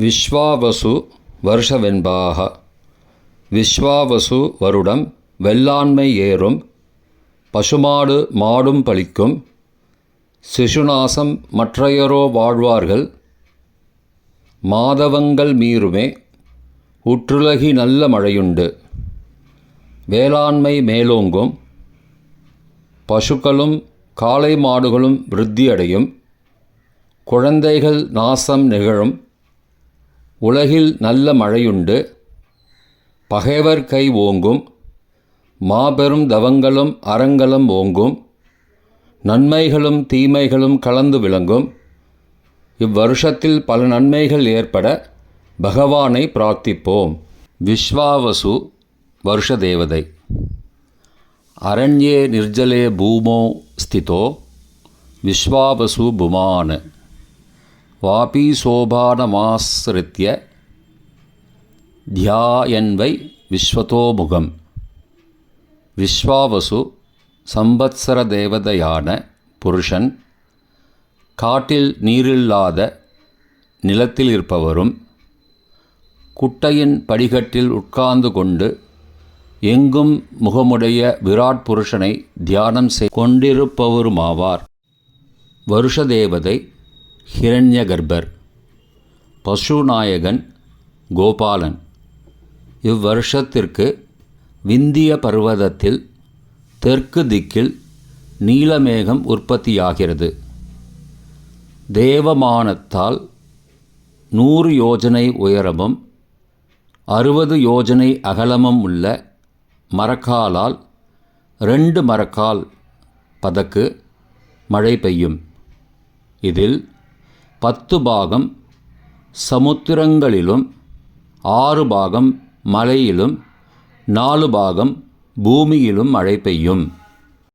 விஸ்வாவசு வருஷவெண்பாக விஸ்வாவசு வருடம் வெள்ளாண்மை ஏறும் பசுமாடு மாடும் பழிக்கும் சிசுநாசம் மற்றையரோ வாழ்வார்கள் மாதவங்கள் மீறுமே உற்றுலகி நல்ல மழையுண்டு. வேளாண்மை மேலோங்கும் பசுக்களும் காளை மாடுகளும் விருத்தியடையும் குழந்தைகள் நாசம் நிகழும் உலகில் நல்ல மழையுண்டு. பகைவர் கை ஓங்கும். மாபெரும் தவங்களும் அறங்களும் ஓங்கும். நன்மைகளும் தீமைகளும் கலந்து விளங்கும். இவ்வருஷத்தில் பல நன்மைகள் ஏற்பட பகவானை பிரார்த்திப்போம். விஸ்வாவசு வருஷ தேவதை அரண்யே நிர்ஜலே பூமோ ஸ்திதோ. விஸ்வாவசு புமான். வாபி சோபானமாசிரித்ய தியாயன்வை விஸ்வதோமுகம். விஸ்வாவசு சம்பத்சர தேவதையான புருஷன் காட்டில் நீரில்லாத நிலத்தில் இருப்பவரும் குட்டையின் படிகட்டில் உட்கார்ந்து கொண்டு எங்கும் முகமுடைய விராட் புருஷனை தியானம் செய் கொண்டிருப்பவருமாவார். வருஷ தேவதை ஹிரண்யகர்பர் பசுநாயகன் கோபாலன். இவ்வருஷத்திற்கு விந்திய பர்வதத்தில் தெற்கு திக்கில் நீலமேகம் உற்பத்தியாகிறது. தேவமானத்தால் நூறு யோஜனை உயரமும் அறுபது யோஜனை அகலமும் உள்ள மரக்காலால் ரெண்டு மரக்கால் பதக்கு மழை பெய்யும். இதில் பத்து பாகம் சமுத்திரங்களிலும் ஆறு பாகம் மலையிலும் நாலு பாகம் பூமியிலும் மழை பெய்யும்.